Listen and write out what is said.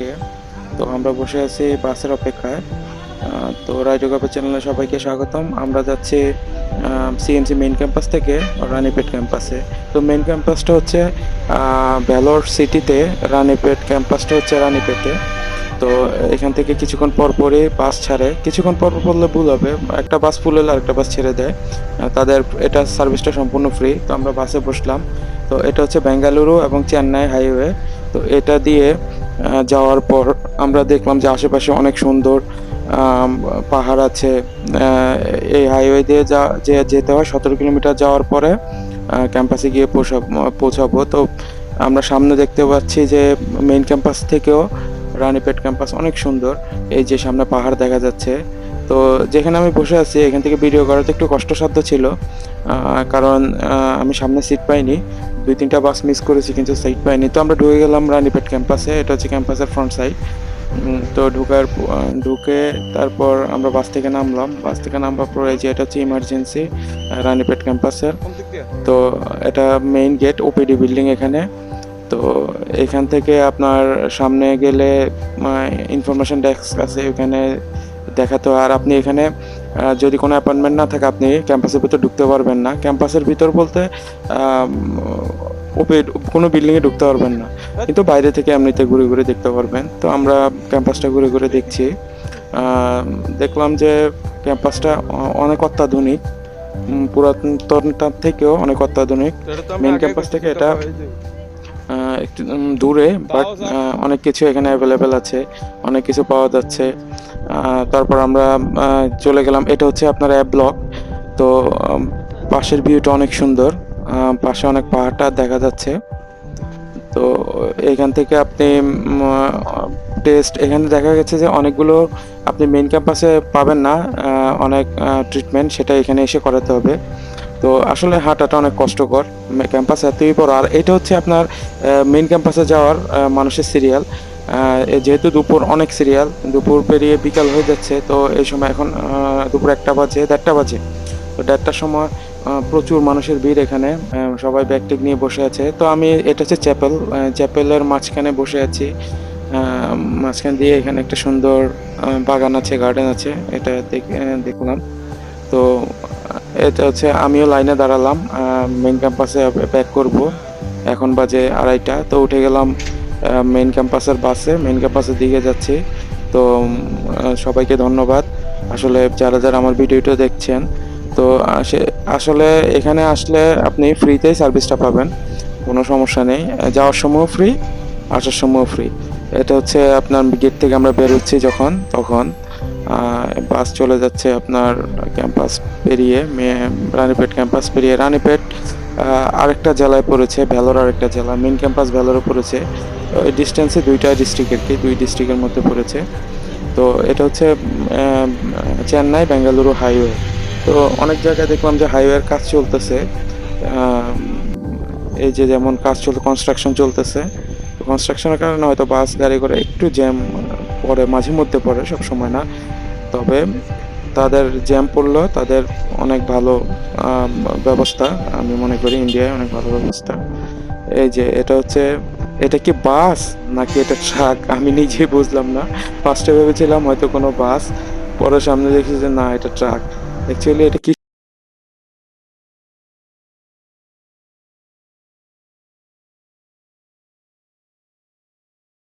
থেকে। তো আমরা বসে আছি বাসের অপেক্ষায়। তো রাইডোগাপের চ্যানেলে সবাইকে স্বাগতম। আমরা যাচ্ছি সিএমসি মেইন ক্যাম্পাস থেকে রানীপেট ক্যাম্পাসে তো মেইন ক্যাম্পাসটা হচ্ছে ভ্যালোর সিটিতে রানীপেট ক্যাম্পাসটা হচ্ছে রানীপেটে। তো এখান থেকে কিছুক্ষণ পর পরই বাস ছাড়ে। কিছুক্ষণ পর পর বললে ভুল হবে। একটা বাস ফুল হলে আরেকটা বাস ছেড়ে দেয়। তাদের এটা সার্ভিসটা সম্পূর্ণ ফ্রি তো আমরা বাসে বসলাম। তো এটা হচ্ছে বেঙ্গালুরু এবং চেন্নাই হাইওয়ে তো এটা দিয়ে যাওয়ার পর আমরা দেখলাম যে আশেপাশে অনেক সুন্দর পাহাড় আছে। এই হাইওয়ে দিয়ে যা, যে যেতে হয় সতেরো কিলোমিটার যাওয়ার পরে ক্যাম্পাসে গিয়ে পৌঁছাবো পৌঁছাবো। তো আমরা সামনে দেখতে পাচ্ছি যে মেইন ক্যাম্পাস থেকেও রানীপেট ক্যাম্পাস অনেক সুন্দর। এই যে সামনে পাহাড় দেখা যাচ্ছে তো যেখানে আমি বসে আছি, এখান থেকে ভিডিও করাতে একটু কষ্টসাধ্য ছিল। কারণ আমি সামনে সিট পাইনি। দুই, তিনটা বাস মিস করেছি, কিন্তু সিট পাইনি। তো আমরা ঢুকে গেলাম রানীপেট ক্যাম্পাসে এটা হচ্ছে ক্যাম্পাসের ফ্রন্ট সাইড তো ঢুকার ঢুকে তারপর আমরা বাস থেকে নামলাম। বাস থেকে নামবার পর যে এটা হচ্ছে ইমার্জেন্সি রানীপেট ক্যাম্পাসের তো এটা মেইন গেট ওপিডি বিল্ডিং এখানে। তো এখান থেকে আপনার সামনে গেলে ইনফরমেশন ডেস্ক আছে, ওখানে দেখাতো আর আপনি এখানে যদি কোনো অ্যাপয়েন্টমেন্ট না থাকে আপনি ক্যাম্পাসের ভিতর ঢুকতে পারবেন না। ক্যাম্পাসের ভিতর বলতে ওপে কোনো বিল্ডিংয়ে ঢুকতে পারবেন না। কিন্তু বাইরে থেকে এমনিতে ঘুরে ঘুরে দেখতে পারবেন। তো আমরা ক্যাম্পাসটা ঘুরে ঘুরে দেখছি। দেখলাম যে ক্যাম্পাসটা অনেক অত্যাধুনিক। পুরাতনটার থেকেও অনেক অত্যাধুনিক। মেন ক্যাম্পাস থেকে এটা একটু দূরে বাট অনেক কিছু এখানে অ্যাভেলেবেল আছে। অনেক কিছু পাওয়া যাচ্ছে। তারপর আমরা চলে গেলাম। এটা হচ্ছে আপনার অ্যাপ ব্লক তো পাশের ভিউটা অনেক সুন্দর। পাশে অনেক পাহাড়টা দেখা যাচ্ছে। তো, এখান থেকে আপনি টেস্ট এখানে দেখা গেছে যে অনেকগুলো আপনি মেন ক্যাম্পাসে পাবেন না অনেক ট্রিটমেন্ট সেটা এখানে এসে করাতে হবে। তো, আসলে হাঁটাটা অনেক কষ্টকর। ক্যাম্পাস এতই বড়। আর এটা হচ্ছে আপনার মেন ক্যাম্পাসে যাওয়ার মানুষের সিরিয়াল যেহেতু দুপুর অনেক সিরিয়াল দুপুর পেরিয়ে বিকাল হয়ে যাচ্ছে, তো এই সময় এখন দুপুর একটা বাজে, দেড়টা বাজে। তো দেড়টার সময় প্রচুর মানুষের ভিড় এখানে সবাই ব্যাগ নিয়ে বসে আছে। তো আমি, এটা হচ্ছে চ্যাপেল চ্যাপেলের মাঝখানে বসে আছি। মাঝখান দিয়ে এখানে একটা সুন্দর বাগান আছে গার্ডেন আছে, এটা দেখ- দেখলাম। তো এটা হচ্ছে আমিও লাইনে দাঁড়ালাম মেইন ক্যাম্পাসে ব্যাক করব। এখন বাজে আড়াইটা, তো উঠে গেলাম মেইন ক্যাম্পাসের বাসে মেইন ক্যাম্পাসের দিকে যাচ্ছি। তো সবাইকে ধন্যবাদ। আসলে যারা যারা আমার ভিডিওটা দেখছেন, তো আসে- আসলে এখানে আসলে আপনি ফ্রিতেই সার্ভিসটা পাবেন। কোনো সমস্যা নেই। যাওয়ার সময়ও ফ্রি আসার সময়ও ফ্রি এটা হচ্ছে আপনার গেট থেকে আমরা বেরোচ্ছি যখন, তখন বাস চলে যাচ্ছে আপনার ক্যাম্পাস পেরিয়ে মে- রানীপেট ক্যাম্পাস পেরিয়ে। রানীপেট আরেকটা জেলায় পড়েছে ভ্যালোর আরেকটা জেলা। মেন ক্যাম্পাস ভ্যালোরে পড়েছে। ডিস্টেন্সে দুইটা ডিস্ট্রিক্টের কি, দুই ডিস্ট্রিক্টের মধ্যে পড়েছে। তো এটা হচ্ছে চেন্নাই, বেঙ্গালুরু হাইওয়ে তো অনেক জায়গায় দেখলাম যে হাইওয়ের কাজ চলতেছে। এই যে যেমন কাজ চলতে কনস্ট্রাকশন চলতেছে। তো কনস্ট্রাকশনের কারণে হয়তো বাস গাড়ি করে একটু জ্যাম পড়ে মাঝে মধ্যে পড়ে, সব সময় না। তবে তাদের জ্যাম পড়লেও তাদের অনেক ভালো ব্যবস্থা। আমি মনে করি ইন্ডিয়ায় অনেক ভালো ব্যবস্থা। এই যে এটা হচ্ছে এটা কি বাস? নাকি এটা ট্রাক? আমি নিজেই বুঝলাম না। ফার্স্টে ভেবেছিলাম হয়তো কোনো বাস, পরে সামনে দেখি যে না, এটা ট্রাক। অ্যাকচুয়ালি এটা কি